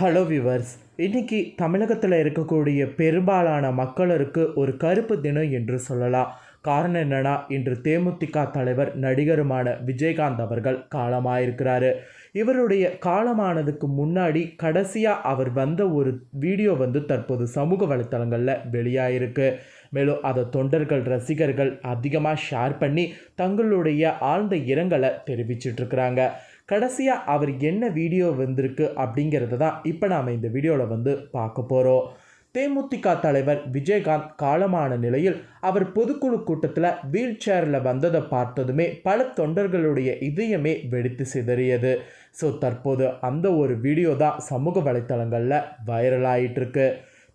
Hello viewers இன்னைக்கு தமிழகத்தில் இருக்கக்கூடிய பெரும்பாலான மக்களருக்கு ஒரு கருப்பு தினம் என்று சொல்லலாம். காரணம் என்னன்னா இன்று தேமுதிக தலைவர் நடிகருமான விஜயகாந்த் அவர்கள் காலமாயிருக்கிறாரு. இவருடைய காலமானதுக்கு முன்னாடி கடைசியாக அவர் வந்த ஒரு வீடியோ வந்து தற்போது சமூக வலைத்தளங்களில் வெளியாயிருக்கு. மேலும் அதை தொண்டர்கள் ரசிகர்கள் அதிகமாக ஷேர் பண்ணி தங்களுடைய ஆழ்ந்த இரங்கலை தெரிவிச்சிட்ருக்கிறாங்க. கடைசியாக அவர் என்ன வீடியோ வந்திருக்கு அப்படிங்கிறத தான் இப்போ நாம் இந்த வீடியோவில் வந்து பார்க்க போகிறோம் தேமுதிக தலைவர் விஜயகாந்த் காலமான நிலையில் அவர் பொதுக்குழு கூட்டத்தில் வீல் சேரில் வந்ததை பார்த்ததுமே பல தொண்டர்களுடைய இதயமே வெடித்து சிதறியது. ஸோ தற்போது அந்த ஒரு வீடியோ தான் சமூக வலைத்தளங்களில் வைரலாயிட்டிருக்கு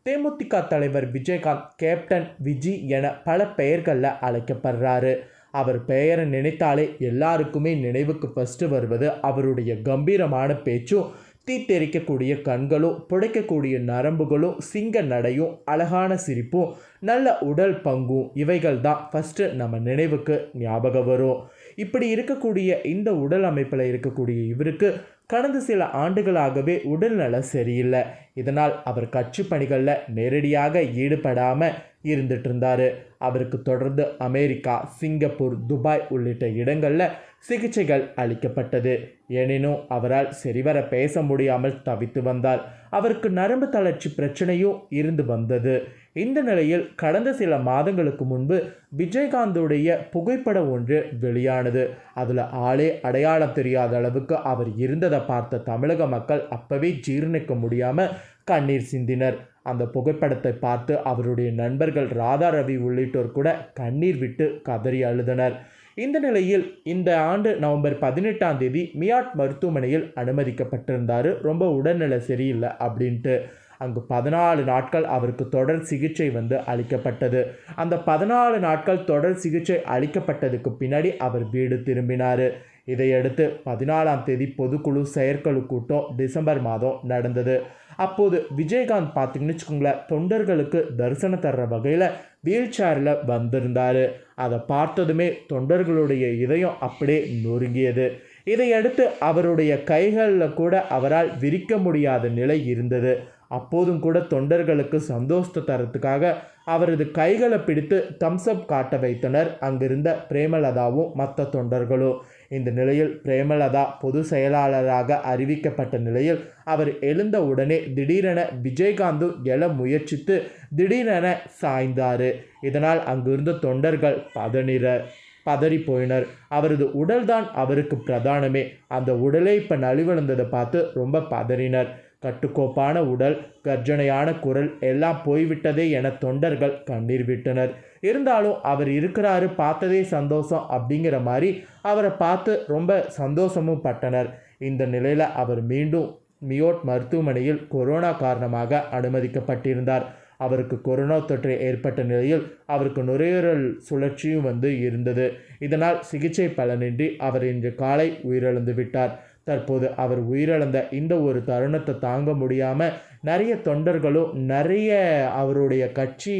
தேமுதிக தலைவர் விஜயகாந்த் கேப்டன் விஜி என பல பெயர்களில் அழைக்கப்படுறாரு. அவர் பெயரை நினைத்தாலே எல்லாருக்குமே நினைவுக்கு ஃபஸ்ட்டு வருவது அவருடைய கம்பீரமான பேச்சும் தீத்தெரிக்கக்கூடிய கண்களும் புடைக்கக்கூடிய நரம்புகளும் சிங்க நடையும் அழகான சிரிப்பும் நல்ல உடல் பங்கும் இவைகள் தான் ஃபஸ்ட்டு நம்ம நினைவுக்கு ஞாபகம் வரும். இப்படி இருக்கக்கூடிய இந்த உடல் அமைப்பில் இருக்கக்கூடிய இவருக்கு கடந்த சில ஆண்டுகளாகவே உடல்நல சரியில்லை. இதனால் அவர் கட்சி பணிகளில் நேரடியாக ஈடுபடாமல் இருந்துட்டு இருந்தார். அவருக்கு தொடர்ந்து அமெரிக்கா சிங்கப்பூர் துபாய் உள்ளிட்ட இடங்களில் சிகிச்சைகள் அளிக்கப்பட்டது. எனினும் அவரால் சரிவர பேச முடியாமல் தவித்து வந்தார். அவருக்கு நரம்பு தளர்ச்சி பிரச்சனையும் இருந்து வந்தது. இந்த நிலையில் கடந்த சில மாதங்களுக்கு முன்பு விஜயகாந்துடைய புகைப்படம் ஒன்று வெளியானது. அதில் ஆளே அடையாளம் தெரியாத அளவுக்கு அவர் இருந்ததை பார்த்த தமிழக மக்கள் அப்பவே ஜீர்ணிக்க முடியாமல் கண்ணீர் சிந்தினர். அந்த புகைப்படத்தை பார்த்து அவருடைய நண்பர்கள் ராதா ரவி உள்ளிட்டோர் கூட கண்ணீர் விட்டு கதறி அழுதனர். இந்த நிலையில் இந்த ஆண்டு நவம்பர் பதினெட்டாம் தேதி மியாட் மருத்துவமனையில் அனுமதிக்கப்பட்டிருந்தார். ரொம்ப உடல்நிலை சரியில்லை அப்படின்ட்டு. அங்கு பதினாலு நாட்கள் அவருக்கு தொடர் சிகிச்சை வந்து அளிக்கப்பட்டது. அந்த பதினாலு நாட்கள் தொடர் சிகிச்சை அளிக்கப்பட்டதுக்கு பின்னாடி அவர் வீடு திரும்பினார். இதையடுத்து பதினாலாம் தேதி பொதுக்குழு செயற்குழு கூட்டம் டிசம்பர் மாதம் நடந்தது. அப்போது விஜயகாந்த் பார்த்தீங்கன்னு வச்சுக்கோங்களேன் தொண்டர்களுக்கு தரிசனம் தர்ற வகையில் வீல் சேரில் வந்திருந்தார். அதை பார்த்ததுமே தொண்டர்களுடைய இதயம் அப்படியே நொறுங்கியது. இதையடுத்து அவருடைய கைகளில் கூட அவரால் விரிக்க முடியாத நிலை இருந்தது. அப்போதும் கூட தொண்டர்களுக்கு சந்தோஷத்தை தரத்துக்காக அவரது கைகளை பிடித்து தம்ஸ்அப் காட்ட வைத்தனர். அங்கிருந்த பிரேமலதாவும் மற்ற தொண்டர்களும். இந்த நிலையில் பிரேமலதா பொது செயலாளராக அறிவிக்கப்பட்ட நிலையில் அவர் எழுந்த உடனே திடீரென விஜயகாந்தும் எழ முயற்சித்து திடீரென சாய்ந்தார். இதனால் அங்கிருந்த தொண்டர்கள் பதனிற பதறி போயினர் அவரது உடல்தான் அவருக்கு பிரதானமே. அந்த உடலே இப்போ நலிவடைந்ததை பார்த்து ரொம்ப பதறினர். கட்டுக்கோப்பான உடல் கர்ஜனையான குரல் எல்லாம் போய்விட்டதே என தொண்டர்கள் கண்ணீர் விட்டனர். இருந்தாலும் அவர் இருக்கிறாரு பார்த்ததே சந்தோஷம் அப்படிங்கிற மாதிரி அவரை பார்த்து ரொம்ப சந்தோஷமும் பட்டனர். இந்த நிலையில் அவர் மீண்டும் மியோட் மருத்துவமனையில் கொரோனா காரணமாக அனுமதிக்கப்பட்டிருந்தார். அவருக்கு கொரோனா தொற்று ஏற்பட்ட நிலையில் அவருக்கு நுரையீரல் சுழற்சியும் வந்து இருந்தது. இதனால் சிகிச்சை பலனின்றி அவர் இன்று காலை உயிரிழந்து விட்டார். தற்போது அவர் உயிரிழந்த இந்த ஒரு தருணத்தை தாங்க முடியாமல் நிறைய தொண்டர்களும் நிறைய அவருடைய கட்சி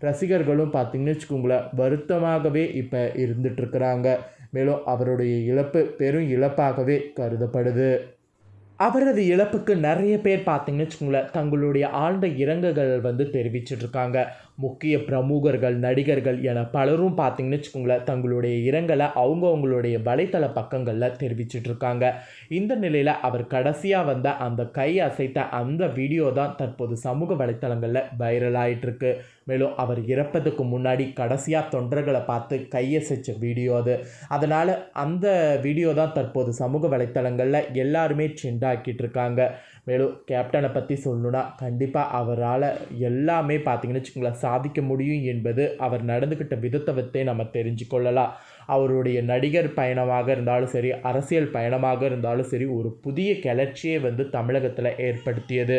ரசிகர்களும் பார்த்திங்கன்னு வச்சுக்கோங்களேன் வருத்தமாகவே இப்போ இருந்துட்டுருக்குறாங்க. மேலும் அவருடைய இழப்பு பெரும் இழப்பாகவே கருதப்படுது. அவரது இழப்புக்கு நிறைய பேர் பார்த்தீங்கன்னு வச்சுக்கோங்களேன் தங்களுடைய ஆழ்ந்த இரங்கல்கள் வந்து தெரிவிச்சிட்ருக்காங்க முக்கிய பிரமுகர்கள் நடிகர்கள் என பலரும் பார்த்தீங்கன்னு வச்சுக்கோங்களேன் தங்களுடைய இரங்கலை அவங்கவுங்களுடைய வலைத்தள பக்கங்களில் தெரிவிச்சிட்ருக்காங்க. இந்த நிலையில் அவர் கடைசியாக வந்த அந்த கை அசைத்த அந்த வீடியோ தான் தற்போது சமூக வலைத்தளங்களில் வைரல் ஆகிட்டுருக்கு மேலும் அவர் இறப்பதுக்கு முன்னாடி கடைசியாக தொண்டர்களை பார்த்து கையசைச்ச வீடியோ அது. அதனால் அந்த வீடியோ தான் தற்போது சமூக வலைத்தளங்களில் எல்லாருமே ட்ரெண்டாக்கிட்டு இருக்காங்க மேலும் கேப்டனை பற்றி சொல்லணுன்னா கண்டிப்பாக அவரால் எல்லாமே பார்த்தீங்கன்னு வச்சுக்கோங்களேன் சாதிக்க முடியும் என்பது அவர் நடந்துக்கிட்ட விதத்தை வைத்தே நம்ம தெரிஞ்சுக்கொள்ளலாம். அவருடைய நடிகர் பயணமாக இருந்தாலும் சரி அரசியல் பயணமாக இருந்தாலும் சரி ஒரு புதிய கிளர்ச்சியை வந்து தமிழகத்தில் ஏற்படுத்தியது.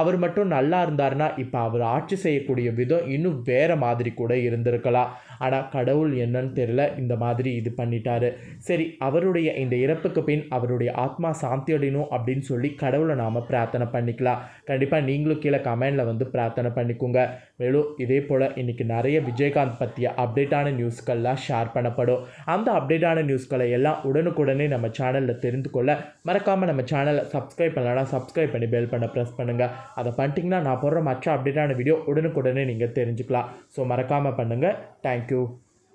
அவர் மட்டும் நல்லா இருந்தார்னா இப்போ அவர் ஆட்சி செய்யக்கூடிய விதம் இன்னும் வேறு மாதிரி கூட இருந்திருக்கலாம். ஆனால் கடவுள் என்னன்னு தெரியல இந்த மாதிரி இது பண்ணிட்டாரு. சரி அவருடைய இந்த இறப்புக்கு பின் அவருடைய ஆத்மா சாந்தி அடையணும் அப்படின்னு சொல்லி கடவுளை நாம் பிரார்த்தனை பண்ணிக்கலாம். கண்டிப்பாக நீங்களும் கீழே கமெண்டில் வந்து பிரார்த்தனை பண்ணிக்கோங்க. மேலும் இதே போல் இன்றைக்கி நிறைய விஜயகாந்த் பற்றிய அப்டேட்டான நியூஸ்கள்லாம் ஷேர் பண்ணப்படும். அந்த அப்டேட்டான நியூஸ்களை எல்லாம் உடனுக்குடனே நம்ம சேனலில் தெரிந்து கொள்ள மறக்காமல் நம்ம சேனலை சப்ஸ்கிரைப் பண்ணலாம் சப்ஸ்கிரைப் பண்ணி பெல் பண்ண ப்ரெஸ் பண்ணுங்கள் அதை பண்ணிட்டீங்கன்னா நான் போடுற மற்ற அப்டேட்டான வீடியோ உடனுக்குடனே நீங்கள் தெரிஞ்சுக்கலாம். ஸோ மறக்காமல் பண்ணுங்கள் தேங்க்யூ go.